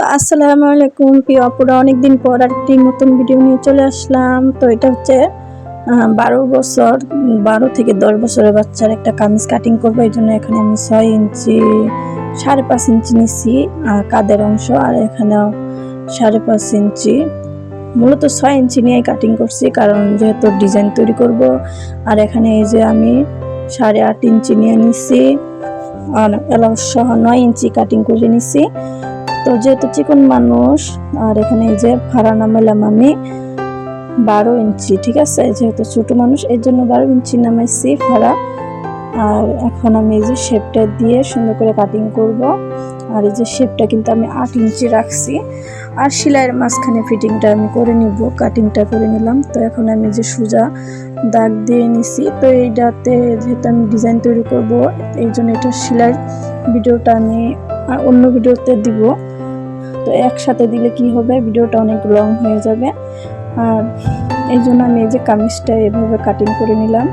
তো আসসালামু আলাইকুম, প্রিয় অপুরা অনেকদিন পর একটি নতুন ভিডিও নিয়ে চলে আসলাম। তো এটা হচ্ছে বারো বছর, বারো থেকে দশ বছরের বাচ্চার একটা কামিজ কাটিং করব। এই জন্য এখানে আমি ছয় ইঞ্চি, সাড়ে পাঁচ ইঞ্চি নিচ্ছি কাদের অংশ। আর এখানেও সাড়ে পাঁচ ইঞ্চি। মূলত ছয় ইঞ্চি নিয়ে কাটিং করছি, কারণ যেহেতু ডিজাইন তৈরি করব। আর এখানে এই যে আমি সাড়ে আট ইঞ্চি নিয়ে নিচ্ছি আর সহ নয় ইঞ্চি কাটিং করে নিচ্ছি তো যেহেতু চিকন মানুষ, আর এখানে এই যে ভাড়া নামাইলাম আমি বারো ইঞ্চি, ঠিক আছে? যেহেতু ছোট মানুষ, এর জন্য বারো ইঞ্চি নামাইছি ভাড়া আর এখন আমি এই যে শেপটা দিয়ে সুন্দর করে কাটিং করব। আর এই যে শেপটা কিন্তু আমি আট ইঞ্চি রাখছি। আর সেলাইয়ের মাঝখানে ফিটিংটা আমি করে নিব কাটিংটা করে নিলাম। তো এখন আমি যে সোজা দাগ দিয়ে নিছি, তো এইটাতে যেহেতু আমি ডিজাইন তৈরি করব, এই জন্য এটা সেলাইয়ের ভিডিওটা আমি অন্য ভিডিওতে দিব। তো একসাথে দিলে কি হবে? ভিডিওটা অনেক লং হয়ে যাবে। আর এই জন্য আমি এই যে কামিজটা এভাবে কাটিং করে নিলাম।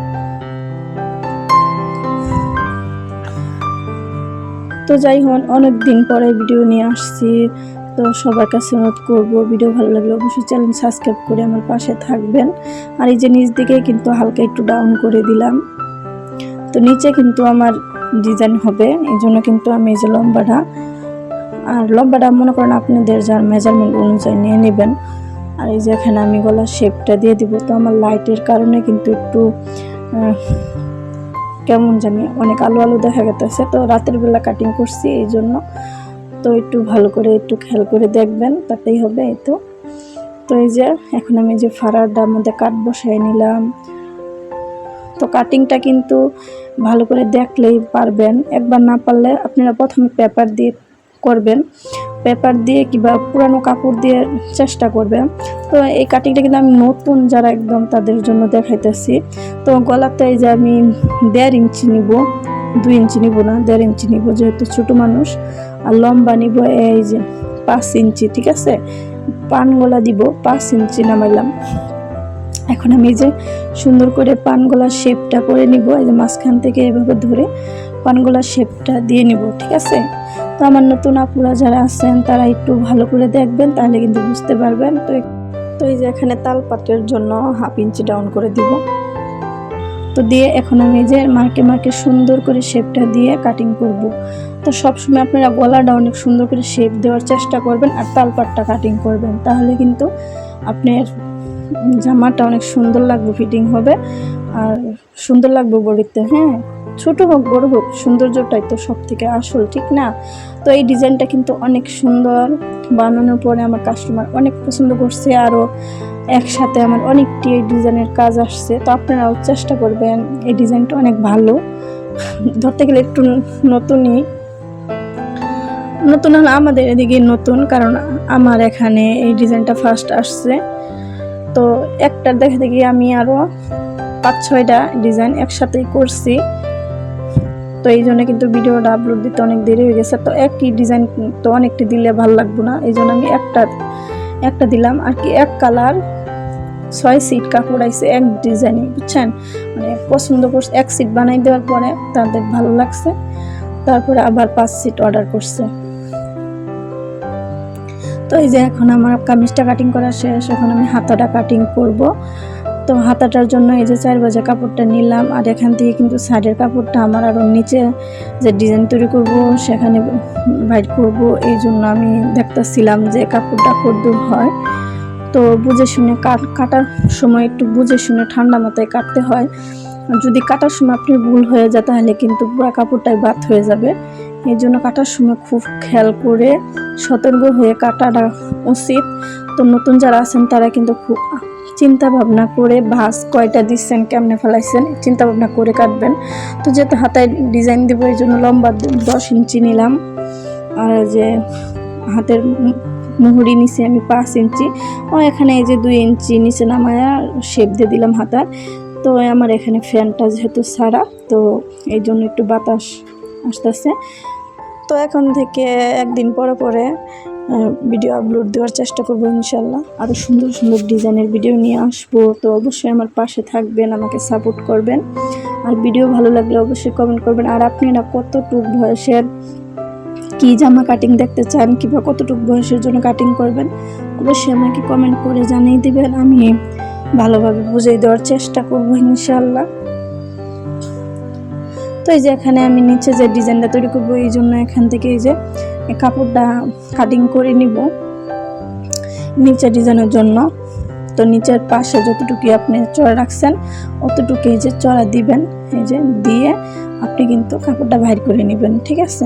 তো যাই হোক, অনেক দিন পরে ভিডিও নিয়ে আসছি। তো সবার কাছে অনুরোধ করব ভিডিও ভালো লাগলে অবশ্যই চ্যানেল সাবস্ক্রাইব করে আমার পাশে থাকবেন। আর এই যে নিচ দিকে কিন্তু হালকা একটু ডাউন করে দিলাম। তো নিচে কিন্তু আমার ডিজাইন হবে, এই জন্য কিন্তু আমি এই যে লম্বাটা আর লম্বাটা মনে করেন আপনাদের যার মেজারমেন্ট অনুযায়ী নিয়ে নেবেন। আর এই যে এখানে আমি গলার শেপটা দিয়ে দিব, তো আমার লাইটের কারণে কিন্তু একটু কেমন জানি অনেক আলো আলো দেখা গেতেছে। তো রাতের বেলা কাটিং করছি এই জন্য। তো একটু ভালো করে একটু খেয়াল করে দেখবেন, তাতেই হবে এই তো। তো এই যে এখন আমি যে ফাড়াটার মধ্যে কাট বসাই নিলাম। তো কাটিংটা কিন্তু ভালো করে দেখলেই পারবেন। একবার না পারলে আপনারা প্রথমে পেপার দিয়ে করবেন, পেপার দিয়ে কিংবা পুরানো কাপড় দিয়ে চেষ্টা করবেন। তো এই কাটিংটা কিন্তু আমি নতুন যারা একদম তাদের জন্য দেখাইতেছি। তো গলাতে এই যে আমি দেড় ইঞ্চি নিব, দুই ইঞ্চি নিব না, দেড় ইঞ্চি নিব, যেহেতু ছোটো মানুষ। আর লম্বা নিব এই যে পাঁচ ইঞ্চি, ঠিক আছে? পান গলা দিব, পাঁচ ইঞ্চি নামাইলাম। এখন আমি যে সুন্দর করে পান গলার শেপটা করে নিব, এই যে মাঝখান থেকে এভাবে ধরে। পান গলার শেপটা দিয়ে নিব, ঠিক আছে? তো আমার নতুন আপুরা যারা আছেন, তারা একটু ভালো করে দেখবেন, তাহলে কিন্তু বুঝতে পারবেন। তো তো এই যে এখানে তালপাটের জন্য হাফ ইঞ্চি ডাউন করে দিব। তো দিয়ে এখন আমি যে মার্কে মার্কে সুন্দর করে শেপটা দিয়ে কাটিং করব। তো সবসময় আপনারা গলাটা অনেক সুন্দর করে শেপ দেওয়ার চেষ্টা করবেন আর তালপাটটা কাটিং করবেন। তাহলে কিন্তু আপনার জামাটা অনেক সুন্দর লাগবে ফিটিং হবে। আর সুন্দর লাগবে বডিতে হ্যাঁ? ছোট হোক, বড় হোক, সৌন্দর্যটাই তো সব থেকে আসল, ঠিক না? তো এই ডিজাইনটা কিন্তু অনেক সুন্দর। বানানোর পরে আমার কাস্টমার অনেক পছন্দ করছে, আরও একসাথে আমার অনেকটি এই ডিজাইনের কাজ আসছে। তো আপনারাও চেষ্টা করবেন, এই ডিজাইনটা অনেক ভালো। ধরতে গেলে একটু নতুনই। নতুন হলো আমাদের এদিকে নতুন, কারণ আমার এখানে এই ডিজাইনটা ফার্স্ট আসছে। তো একটার দেখে দেখি আমি আরও পাঁচ ছয়টা ডিজাইন একসাথেই করছি। তো এই জন্য কিন্তু ভিডিওটা আপলোড দিতে অনেক দেরি হয়ে গেছে। তো একই ডিজাইন তো অনেকটি দিলে ভালো লাগবে না, এই জন্য আমি একটা একটা দিলাম। আর কি এক কালার ছয় সিট কাপড় আইছে এক ডিজাইনে বুঝছেন? মানে পছন্দ করছে, এক সিট বানাই দেওয়ার পরে তাদের ভালো লাগছে, তারপরে আবার পাঁচ সিট অর্ডার করছে। তো এই যে এখন আমার কামিজটা কাটিং করা শেষ, এখন আমি হাতাটা কাটিং করব। তো হাতাটার জন্য এই যে চার বাজে কাপড়টা নিলাম, আর এখান থেকে কিন্তু সাইডের কাপড়টা আমার আরও নিচে যে ডিজাইন তৈরি করব, সেখানে বাইট করব। এই জন্য আমি দেখতেছিলাম যে কাপড়টা কদ্দূর হয়। তো বুঝে শুনে কাট, কাটার সময় একটু বুঝে শুনে ঠান্ডা মাথায় কাটতে হয়। যদি কাটার সময় আপনি ভুল হয়ে যায়, তাহলে কিন্তু পুরো কাপড়টাই বাদ হয়ে যাবে। এই জন্য কাটার সময় খুব খেয়াল করে সতর্ক হয়ে কাটাটা উচিত। তো নতুন যারা আছেন, তারা কিন্তু খুব চিন্তা ভাবনা করে ভাস কয়টা দিচ্ছেন, কেমনে ফেলাইছেন চিন্তা ভাবনা করে কাটবেন। তো যেহেতু হাতায় ডিজাইন দেবো, এই জন্য লম্বা দশ ইঞ্চি নিলাম। আর যে হাতের মুহুরি নিচে আমি পাঁচ ইঞ্চি। ও, এখানে এই যে দুই ইঞ্চি নিচে নামায়া শেপ দিয়ে দিলাম হাতার। তো আমার এখানে ফ্যানটা যেহেতু ছাড়া, তো এই জন্য একটু বাতাস আসতেছে। তো এখন থেকে একদিন পরে পরে ভিডিও আপলোড দেওয়ার চেষ্টা করব ইনশাল্লাহ। আরও সুন্দর সুন্দর ডিজাইনের ভিডিও নিয়ে আসব। তো অবশ্যই আমার পাশে থাকবেন, আমাকে সাপোর্ট করবেন। আর ভিডিও ভালো লাগলে অবশ্যই কমেন্ট করবেন। আর আপনারা কতটুক বয়সের, কি জামা কাটিং দেখতে চান, কিংবা কতটুকু বয়সের জন্য কাটিং করবেন, অবশ্যই আমাকে কমেন্ট করে জানিয়ে দেবেন। আমি ভালোভাবে বুঝিয়ে দেওয়ার চেষ্টা করব ইনশাল্লাহ। তো এই যে এখানে আমি নিচে যে ডিজাইনটা তৈরি করব, এই জন্য এখান থেকে এই যে কাপড়টা কাটিং করে নিব। নিচের ডিজাইনের জন্য। তো নিচের পাশে যতটুকু আপনি চড়া রাখছেন অতটুকু এই যে চড়া দিবেন, এই যে দিয়ে আপনি কিন্তু কাপড়টা বাইর করে নেবেন, ঠিক আছে?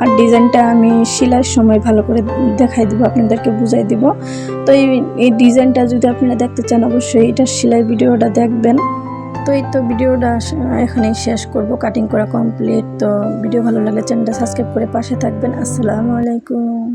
আর ডিজাইনটা আমি সেলাইয়ের সময় ভালো করে দেখাই দিব, আপনাদেরকে বুঝাই দিব। তো এই এই ডিজাইনটা যদি আপনারা দেখতে চান, অবশ্যই এটা সেলাই ভিডিওটা দেখবেন। তো এই তো ভিডিওটা এখানেই শেষ করব। কাটিং করা কমপ্লিট তো ভিডিও ভালো লাগলে চ্যানেলটা সাবস্ক্রাইব করে পাশে থাকবেন। আসসালামু আলাইকুম।